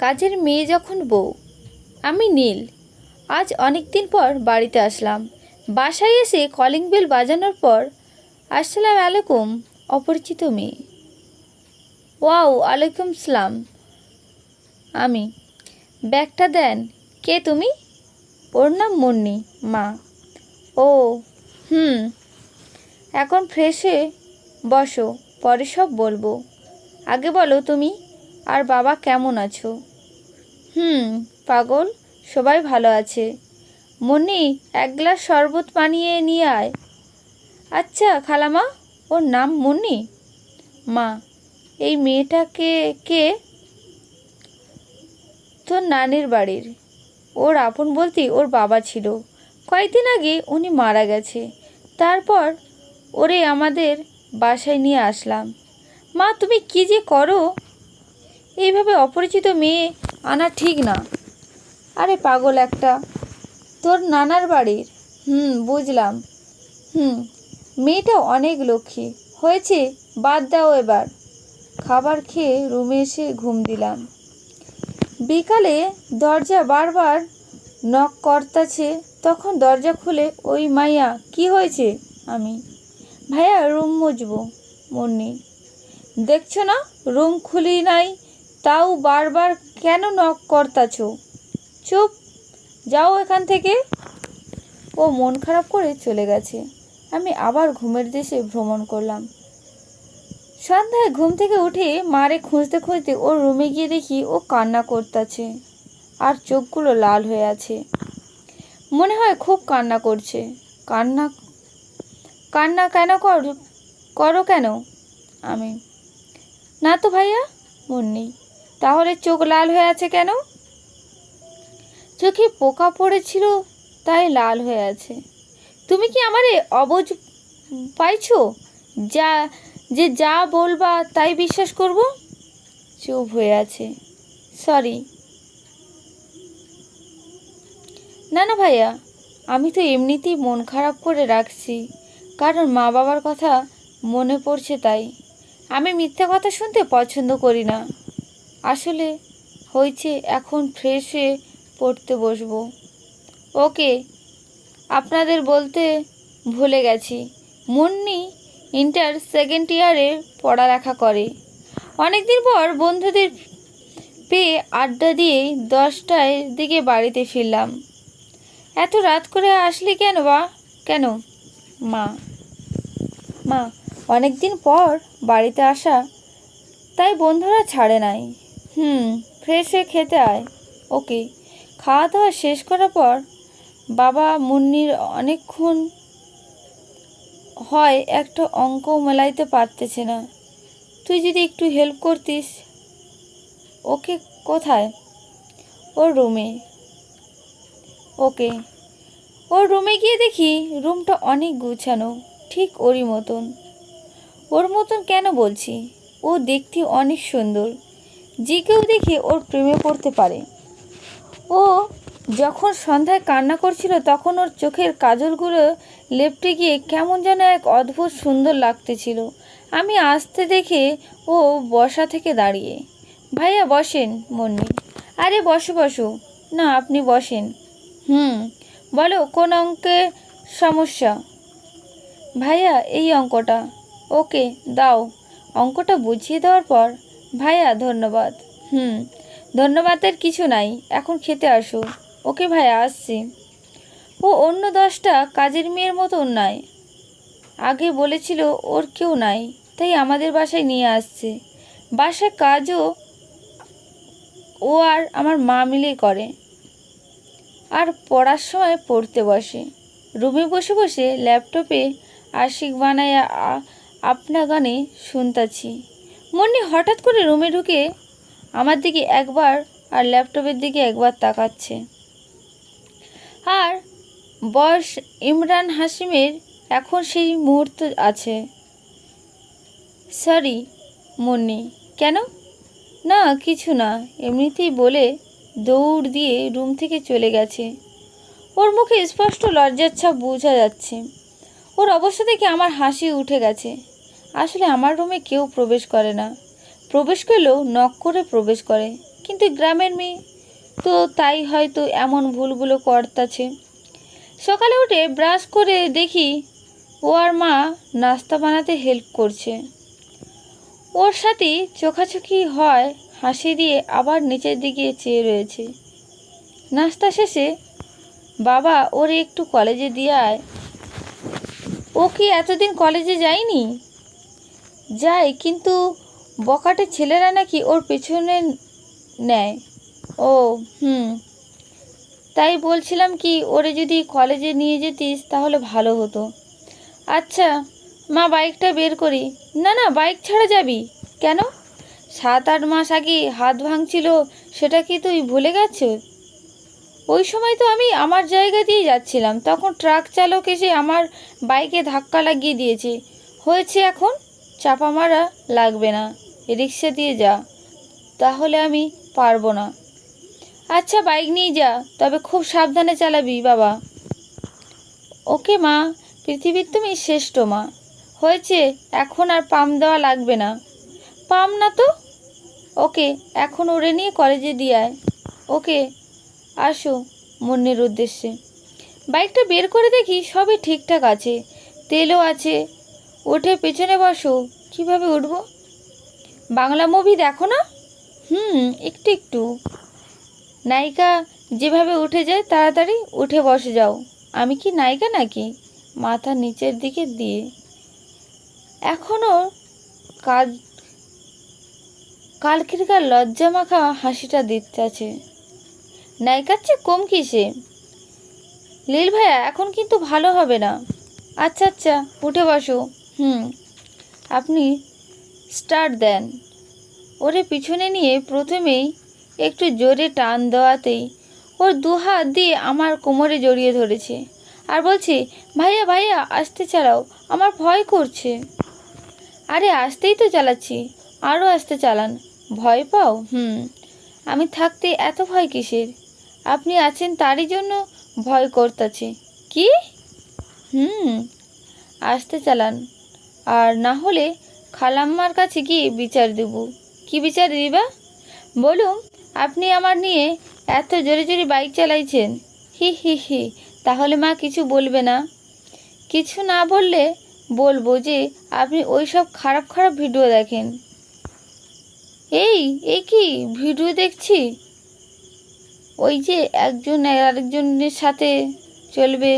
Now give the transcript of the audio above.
কাজের মেয়ে যখন বউ, আমি নীল। আজ অনেক দিন পর বাড়িতে আসলাম। বাসায় এসে কলিং বেল বাজানোর পর আসসালাম আলাইকুম অপরিচিত মেয়ে। ওয়াও, আলাইকুম সালাম। আমি, ব্যাগটা দেন। কে তুমি? ওর নাম মুন্নি, মা। ও, হুম। এখন ফ্রেশে বসো, পরে সব বলব। আগে বলো তুমি, আর বাবা কেমন আছো? হুম, পাগল, সবাই ভালো আছে। মুন্নি, এক গ্লাস শরবত বানিয়ে নিয়ে আয়। আচ্ছা খালামা, ওর নাম মুন্নি? মা, এই মেয়েটাকে কে? তোর নানির বাড়ির। ওর আপন বলতে ওর বাবা ছিল। কয়েকদিন আগে উনি মারা গেছে। তারপর ওরে আমাদের বাসায় নিয়ে আসলাম। মা, তুমি কি যে করো? এইভাবে অপরিচিত মেয়ে আনা ঠিক না। আরে পাগল একটা, তোর নানার বাড়ির? হুম, বুঝলাম। হুম, মেয়েটা অনেক লক্ষ্মী। হয়েছে? বাদ দাও এবার। খাবার খেয়ে রুমে এসে ঘুম দিলাম। বিকালে দরজা বারবার নক করতেছে, তখন দরজা খুলে, ওই মাইয়া, কি হয়েছে? আমি, ভাইয়া, রুম মুছবো। মুন্নি, দেখছ না, রুম খুলি নাই তাও বারবার কেন নক করতাছ? চুপ, যাও এখান থেকে। ও মন খারাপ করে চলে গেছে। আমি আবার ঘুমের দেশে ভ্রমণ করলাম। সন্ধ্যায় ঘুম থেকে উঠে মারে খুঁজতে খুঁজতে ওর রুমে গিয়ে দেখি ও কান্না করতেছে আর চোখগুলো লাল হয়ে আছে। মনে হয় খুব কান্না করছে। কান্না কান্না কেন কর, করো কেন? আমি, না তো ভাইয়া মুন্নি তাহলে চোখ লাল হয়ে আছে কেন? চোখে পোকা পড়েছিল, তাই লাল হয়ে আছে। তুমি কি আমারে অবুঝ পাইছো? যা, যে যা বলবা তাই বিশ্বাস করব? চুপ হয়ে আছে। সরি। না না ভাইয়া, আমি তো এমনিতেই মন খারাপ করে রাখছি, কারণ মা বাবার কথা মনে পড়ছে তাই। আমি মিথ্যা কথা শুনতে পছন্দ করি না। আসলে হয়েছে, এখন ফ্রেশ পড়তে বসবো। ওকে, আপনাদের বলতে ভুলে গেছি। মুন্নি ইন্টার সেকেন্ড ইয়ারে পড়ালেখা করে। অনেকদিন পর বন্ধুদের পেয়ে আড্ডা দিয়ে দশটায় দিকে বাড়িতে ফিরলাম। এত রাত করে আসলি কেন বা? কেন? মা। মা অনেক দিন পর বাড়িতে আসা, তাই বন্ধুরা ছাড়ে নাই। হুম ফ্রেশ হয়ে খেতে আয়। ওকে খাওয়া দাওয়া শেষ করার পর বাবা মুন্নির অনেকক্ষণ হয় একটা অঙ্ক মেলাইতে পারতেছে না। তুই যদি একটু হেল্প করতিস। ওকে কোথায়? ওর রুমে ওকে, ওর রুমে গিয়ে দেখি রুমটা অনেক গুছানো, ঠিক ওরই মতন। ওর মতন কেন বলছি? ও দেখতে অনেক সুন্দর। যে কেউ দেখে ওর প্রেমে পড়তে পারে। ও যখন সন্ধ্যায় কান্না করছিল, তখন ওর চোখের কাজলগুলো লেপটে গিয়ে কেমন যেন এক অদ্ভুত সুন্দর লাগতেছিল। আমি আসতে দেখে ও বসা থেকে দাঁড়িয়ে, ভাইয়া, বসেন মন্নি। আরে, বসো বসো। না, আপনি বসেন। হুম, বলো, কোন অঙ্কের সমস্যা? ভাইয়া, এই অঙ্কটা। ওকে, দাও। অঙ্কটা বুঝিয়ে দেওয়ার পর ভাইয়া, ধন্যবাদ। হুম, ধন্যবাদের কিছু নাই, এখন খেতে আসো। ওকে ভাইয়া, আসছি। ও অন্য দশটা কাজের মেয়ের মতন নাই। আগে বলেছিল ওর কেউ নাই, তাই আমাদের বাসায় নিয়ে আসছে। বাসায় কাজও ও আর আমার মা মিলেই করে। আর পড়ার সময় পড়তে বসে। রুমে বসে বসে ল্যাপটপে আশিক বানায়া আপনা গানে শুনতাছি। মন্নি হঠাৎ করে রুমে ঢুকে আমার দিকে একবার আর ল্যাপটপের দিকে একবার তাকাচ্ছে। আর বয়স ইমরান হাসিমের এখন সেই মুহূর্ত আছে। সরি মন্নি, কেন? না, কিছু না, এমনিতেই বলে দৌড় দিয়ে রুম থেকে চলে গেছে। ওর মুখে স্পষ্ট লজ্জার ছাপ বোঝা যাচ্ছে। ওর অবস্থা দেখে আমার হাসি উঠে গেছে। আসলে আমার রুমে কেউ প্রবেশ করে না। প্রবেশ করলেও নক করে প্রবেশ করে। কিন্তু গ্রামের মেয়ে, তো তাই হয়তো এমন ভুলগুলো করতেছে। সকালে উঠে ব্রাশ করে দেখি ও আর মা নাস্তা বানাতে হেল্প করছে। ওর সাথে চোখাচোখি হয়, হাসি দিয়ে আবার নিচের দিকে চেয়ে রয়েছে। নাস্তা শেষে বাবা ওরে একটু কলেজে দিয়ে আয়। ও কি এতদিন কলেজে যায়নি? যায়, কিন্তু বকাটে ছেলেরা নাকি ওর পেছনে নেয়। ও, হুম। তাই বলছিলাম কি, ওরে যদি কলেজে নিয়ে যেতিস, তাহলে ভালো হতো। আচ্ছা মা বাইকটা বের করি। না না বাইক ছাড়া যাবি। কেন? সাত, আট মাস আগে হাত ভাঙছিল, সেটা কি তুই ভুলে গেছ ওই সময় তো আমি আমার জায়গা দিয়ে যাচ্ছিলাম। তখন ট্রাক চালক এসে আমার বাইকে ধাক্কা লাগিয়ে দিয়েছে। হয়েছে এখন? চাপা মারা লাগবে না, রিক্সা দিয়ে যা। তাহলে আমি পারব না। আচ্ছা বাইক নিয়ে যা, তবে খুব সাবধানে চালাবি, বাবা। ওকে, মা, পৃথিবীর তুমি শ্রেষ্ঠ মা। হয়েছে, এখন আর পাম দেওয়া লাগবে না। পাম না তো? ওকে, এখন ওরে নিয়ে কলেজে দিয়ে আয়। ওকে, আসো মুন্নির উদ্দেশ্যে। বাইকটা বের করে দেখি, সবই ঠিকঠাক আছে। তেলও আছে উঠে পেছনে বসো। কীভাবে উঠবো? বাংলা মুভি দেখো না? হুম, একটু একটু। নায়িকা যেভাবে উঠে যায়, তাড়াতাড়ি উঠে বসে যাও। আমি কি নায়িকা নাকি? মাথা নিচের দিকে দিয়ে। এখনও কাজ কালকেরকার লজ্জা মাখা হাসিটা দিতে আছে। নায়িকার চেয়ে কম কিসে লীল ভাইয়া, এখন কিন্তু ভালো হবে না। আচ্ছা আচ্ছা উঠে বসো। হুম, আপনি স্টার্ট দেন। ওরে পিছনে নিয়ে প্রথমেই একটু জোরে টান দেওয়াতেই ওর দু হাত দিয়ে আমার কোমরে জড়িয়ে ধরেছে আর বলছে, ভাইয়া ভাইয়া, আসতে চালাও, আমার ভয় করছে। আরে, আসতেই তো চালাচ্ছি আরও আসতে চালান। ভয় পাও? হুম, আমি থাকতে এত ভয় কিসের? আপনি আছেন তারই জন্য ভয় করতেছে। কি? হুম, আসতে চালান। আর না হলে খালাম্মার কাছে গিয়ে বিচার দেব। কি বিচার দিবা বলুন, আপনি আমার নিয়ে এত জোরে জোরে বাইক চালাইছেন। হি হি হি, তাহলে মা কিছু বলবে না। কিছু না বললে বলব যে আপনি ওই সব খারাপ খারাপ ভিডিও দেখেন। এই এই কি ভিডিও দেখছি? ওই যে একজন আরেকজনের সাথে চলবে।